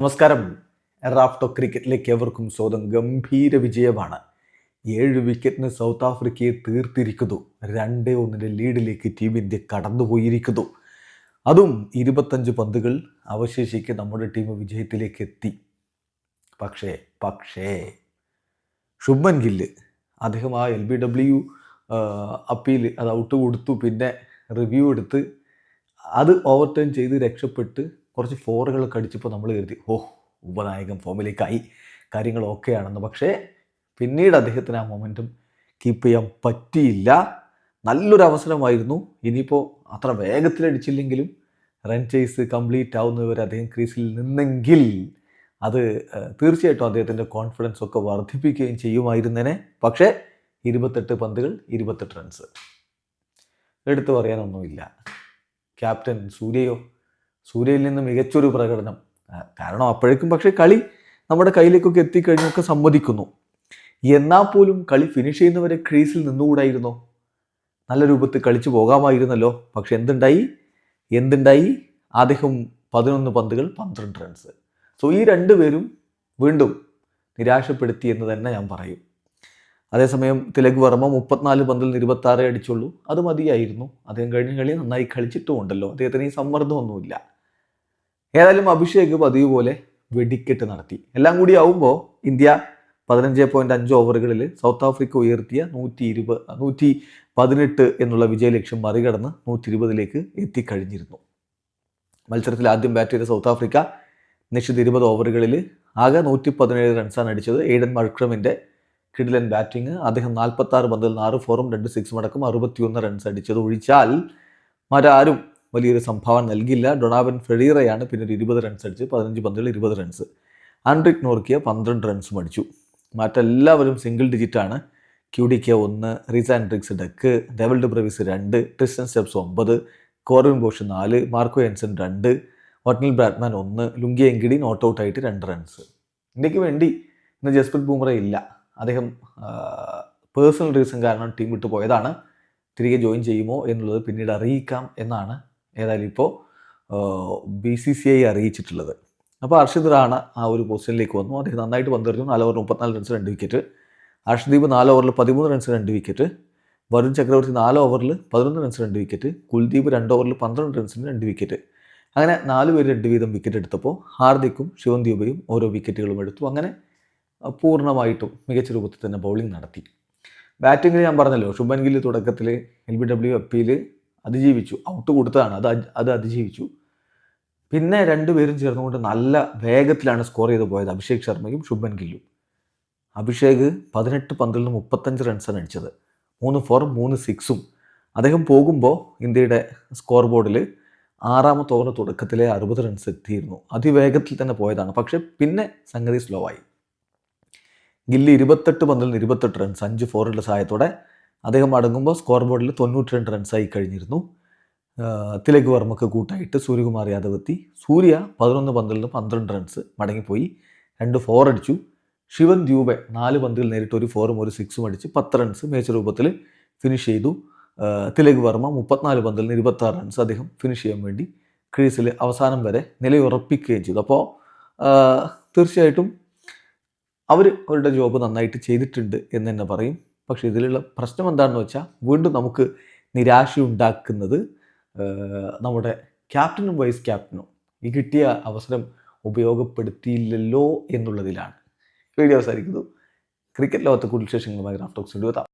നമസ്കാരം. റാഫ്റ്റോ ക്രിക്കറ്റിലേക്ക് എവർക്കും സ്വാഗതം. ഗംഭീര വിജയമാണ്. ഏഴ് വിക്കറ്റിന് സൗത്ത് ആഫ്രിക്കയെ തീർത്തിരിക്കുന്നു. രണ്ടേ ഒന്നിന്റെ ലീഡിലേക്ക് ടീം ഇന്ത്യ കടന്നുപോയിരിക്കുന്നു. അതും ഇരുപത്തഞ്ച് പന്തുകൾ അവശേഷിക്ക് നമ്മുടെ ടീം വിജയത്തിലേക്ക് എത്തി. പക്ഷേ പക്ഷേ ശുഭൻ ഗില്ല് അദ്ദേഹം ആ എൽ ബി ഡബ്ല്യു അപ്പീൽ അത് ഔട്ട് കൊടുത്തു. പിന്നെ റിവ്യൂ എടുത്ത് അത് ഓവർ ടേൺ ചെയ്ത് രക്ഷപ്പെട്ട് കുറച്ച് ഫോറുകളൊക്കെ അടിച്ചപ്പോൾ നമ്മൾ കരുതി ഓ ഉപനായകൻ ഫോമിലേക്കായി. കാര്യങ്ങൾ ഓക്കെ ആണെന്ന് പക്ഷേ പിന്നീട് അദ്ദേഹത്തിന് ആ മൊമെന്റും കീപ്പ് ചെയ്യാൻ പറ്റിയില്ല. നല്ലൊരു അവസരമായിരുന്നു. ഇനിയിപ്പോൾ അത്ര വേഗത്തിലടിച്ചില്ലെങ്കിലും റൺ ചേസ് കംപ്ലീറ്റ് ആവുന്നവരെ അദ്ദേഹം ക്രീസിൽ നിന്നെങ്കിൽ അത് തീർച്ചയായിട്ടും അദ്ദേഹത്തിന്റെ കോൺഫിഡൻസ് ഒക്കെ വർദ്ധിപ്പിക്കുകയും ചെയ്യുമായിരുന്നേനെ. പക്ഷേ ഇരുപത്തെട്ട് പന്തുകൾ ഇരുപത്തെട്ട് റൺസ് എടുത്തു പറയാനൊന്നുമില്ല. ക്യാപ്റ്റൻ സൂര്യയോ സൂര്യയിൽ നിന്ന് മികച്ചൊരു പ്രകടനം. കാരണം അപ്പോഴേക്കും പക്ഷേ കളി നമ്മുടെ കയ്യിലേക്കൊക്കെ എത്തിക്കഴിഞ്ഞൊക്കെ സമ്മതിക്കുന്നു. എന്നാൽ പോലും കളി ഫിനിഷ് ചെയ്യുന്നവരെ ക്രീസിൽ നിന്നുകൂടായിരുന്നോ? നല്ല രൂപത്തിൽ കളിച്ചു പോകാമായിരുന്നല്ലോ. പക്ഷെ എന്തുണ്ടായി? എന്തുണ്ടായി? അദ്ദേഹം പതിനൊന്ന് പന്തുകൾ പന്ത്രണ്ട് റൺസ് സോ ഈ രണ്ടുപേരും വീണ്ടും നിരാശപ്പെടുത്തി എന്ന് തന്നെ ഞാൻ പറയും. അതേസമയം തിലക് വർമ്മ മുപ്പത്തിനാല് പന്തിൽ ഇരുപത്താറേ അടിച്ചുള്ളൂ. അത് മതിയായിരുന്നു. അദ്ദേഹം കഴിഞ്ഞ കളി നന്നായി കളിച്ചിട്ടുമുണ്ടല്ലോ. അദ്ദേഹത്തിന് ഈ സമ്മർദ്ദമൊന്നുമില്ല. ഏതായാലും അഭിഷേക് പതിവ് പോലെ വെടിക്കെട്ട് നടത്തി. എല്ലാം കൂടി ആവുമ്പോൾ ഇന്ത്യ പതിനഞ്ച് പോയിന്റ് അഞ്ച് ഓവറുകളിൽ സൗത്ത് ആഫ്രിക്ക ഉയർത്തിയ നൂറ്റി ഇരുപത് നൂറ്റി പതിനെട്ട് എന്നുള്ള വിജയലക്ഷ്യം മറികടന്ന് നൂറ്റി ഇരുപതിലേക്ക് എത്തിക്കഴിഞ്ഞിരുന്നു. മത്സരത്തിൽ ആദ്യം ബാറ്റ് ചെയ്ത സൗത്ത് ആഫ്രിക്ക നിശ്ചിത ഇരുപത് ഓവറുകളിൽ ആകെ നൂറ്റി പതിനേഴ് റൺസാണ് അടിച്ചത്. എയ്ഡൻ മൾക്രമിന്റെ കിഡിലൻ ബാറ്റിംഗ് അദ്ദേഹം നാൽപ്പത്തി ആറ് പന്തിൽ നിന്ന് ആറ് ഫോറും രണ്ട് സിക്സും അടക്കം അറുപത്തിയൊന്ന് റൺസ് അടിച്ചത്. ഒഴിച്ചാൽ മറ്റാരും വലിയൊരു സംഭാവന നൽകില്ല ഡൊണാബൻ ഫെഡീറയാണ് പിന്നെ ഒരു ഇരുപത് റൺസ് അടിച്ച് പതിനഞ്ച് പന്തുകൾ ഇരുപത് റൺസ് ആൻഡ്രിക് നോർക്കിയ പന്ത്രണ്ട് റൺസും അടിച്ചു. മറ്റെല്ലാവരും സിംഗിൾ ഡിജിറ്റാണ് ക്യൂഡിക്ക ഒന്ന് Reeza Hendricks deck Dewald Brevis രണ്ട് ട്രിസ്റ്റൻ സ്റ്റെപ്സ് ഒമ്പത് കോർവിൻ ബോഷ് നാല് മാർക്കോ എൻസൺ രണ്ട് ഒട്ടനിൽ ബാറ്റ്മാൻ ഒന്ന് ലുങ്കി എങ്കിഡി നോട്ട് ഔട്ട് ആയിട്ട് രണ്ട് റൺസ് ഇന്ത്യയ്ക്ക് വേണ്ടി ഇന്ന് ജസ്പ്രീത് ബുംറ ഇല്ല. അദ്ദേഹം പേഴ്സണൽ റീസൺ കാരണം ടീം വിട്ടു പോയതാണ്. തിരികെ ജോയിൻ ചെയ്യുമോ എന്നുള്ളത് പിന്നീട് അറിയിക്കാം എന്നാണ് ഏതായാലും ഇപ്പോൾ ബി സി സി ഐ അറിയിച്ചിട്ടുള്ളത്. അപ്പോൾ ഹർഷിത് റാണ ആ ഒരു പൊസിഷനിലേക്ക് വന്നു. അദ്ദേഹം നന്നായിട്ട് പന്തെറിഞ്ഞു. നാല് ഓവർ മുപ്പത്തിനാല് റൺസ് രണ്ട് വിക്കറ്റ് ഹർഷദീപ് നാല് ഓവറിൽ പതിമൂന്ന് റൺസ് രണ്ട് വിക്കറ്റ് വരുൺ ചക്രവർത്തി നാല് ഓവറിൽ പതിനൊന്ന് റൺസ് രണ്ട് വിക്കറ്റ് കുൽദീപ് രണ്ട് ഓവറിൽ പന്ത്രണ്ട് റൺസിന് രണ്ട് വിക്കറ്റ് അങ്ങനെ നാല് പേര് രണ്ട് വീതം വിക്കറ്റ് എടുത്തപ്പോൾ ഹാർദിക്കും ശിവന്ദീപയും ഓരോ വിക്കറ്റുകളും എടുത്തു. അങ്ങനെ പൂർണമായിട്ടും മികച്ച രൂപത്തിൽ തന്നെ ബൗളിംഗ് നടത്തി. ബാറ്റിങ്ങിൽ ഞാൻ പറഞ്ഞല്ലോ ശുഭൻ ഗില്ല് തുടക്കത്തിൽ എൽ ബി ഡബ്ല്യു അപ്പിയിൽ അതിജീവിച്ചു. ഔട്ട് കൊടുത്തതാണ്. അത് അത് അതിജീവിച്ചു. പിന്നെ രണ്ടുപേരും ചേർന്നുകൊണ്ട് നല്ല വേഗത്തിലാണ് സ്കോർ ചെയ്ത് പോയത്. അഭിഷേക് ശർമ്മയും ശുഭൻ ഗില്ലും. അഭിഷേക് പതിനെട്ട് പന്തിൽ നിന്ന് മുപ്പത്തഞ്ച് റൺസാണ് അടിച്ചത്. മൂന്ന് ഫോറും മൂന്ന് സിക്സും അദ്ദേഹം പോകുമ്പോൾ ഇന്ത്യയുടെ സ്കോർ ബോർഡിൽ ആറാമത്തെ ഓവർ തുടക്കത്തിലെ അറുപത് റൺസ് എത്തിയിരുന്നു. അതിവേഗത്തിൽ തന്നെ പോയതാണ്. പക്ഷേ പിന്നെ സംഗതി സ്ലോ ആയി. ഗില്ലി ഇരുപത്തെട്ട് പന്തിൽ നിന്ന് ഇരുപത്തെട്ട് റൺസ് അഞ്ച് ഫോറിന്റെ സഹായത്തോടെ അദ്ദേഹം അടങ്ങുമ്പോൾ സ്കോർ ബോർഡിൽ തൊണ്ണൂറ്റി രണ്ട് റൺസായി കഴിഞ്ഞിരുന്നു തിലക് വർമ്മക്ക് കൂട്ടായിട്ട് സൂര്യകുമാർ യാദവ് എത്തി സൂര്യ പതിനൊന്ന് പന്തിൽ പന്ത്രണ്ട് റൺസ് മടങ്ങിപ്പോയി. രണ്ട് ഫോർ അടിച്ചു. ശിവൻ ദ്യൂബെ നാല് പന്തിൽ നേരിട്ട് ഒരു ഫോറും ഒരു സിക്സും അടിച്ച് പത്ത് റൺസ് മികച്ച രൂപത്തിൽ ഫിനിഷ് ചെയ്തു. തിലക് വർമ്മ മുപ്പത്തിനാല് പന്തിൽ നിന്ന് ഇരുപത്തി ആറ് റൺസ് അദ്ദേഹം ഫിനിഷ് ചെയ്യാൻ വേണ്ടി ക്രീസിൽ അവസാനം വരെ നിലയുറപ്പിക്കുകയും ചെയ്തു. അപ്പോൾ തീർച്ചയായിട്ടും അവർ അവരുടെ ജോബ് നന്നായിട്ട് ചെയ്തിട്ടുണ്ട് എന്ന് തന്നെ പറയും. പക്ഷേ ഇതിലുള്ള പ്രശ്നം എന്താണെന്ന് വെച്ചാൽ വീണ്ടും നമുക്ക് നിരാശയുണ്ടാക്കുന്നത് നമ്മുടെ ക്യാപ്റ്റനും വൈസ് ക്യാപ്റ്റനും ഈ കിട്ടിയ അവസരം ഉപയോഗപ്പെടുത്തിയില്ലല്ലോ എന്നുള്ളതിലാണ്. വീഡിയോ അവസാനിക്കുന്നു. ക്രിക്കറ്റ് ലോകത്തെ കൂടുതൽ വിശേഷങ്ങളുമായി റാഫ്റ്റോക്സ് എഴുതാം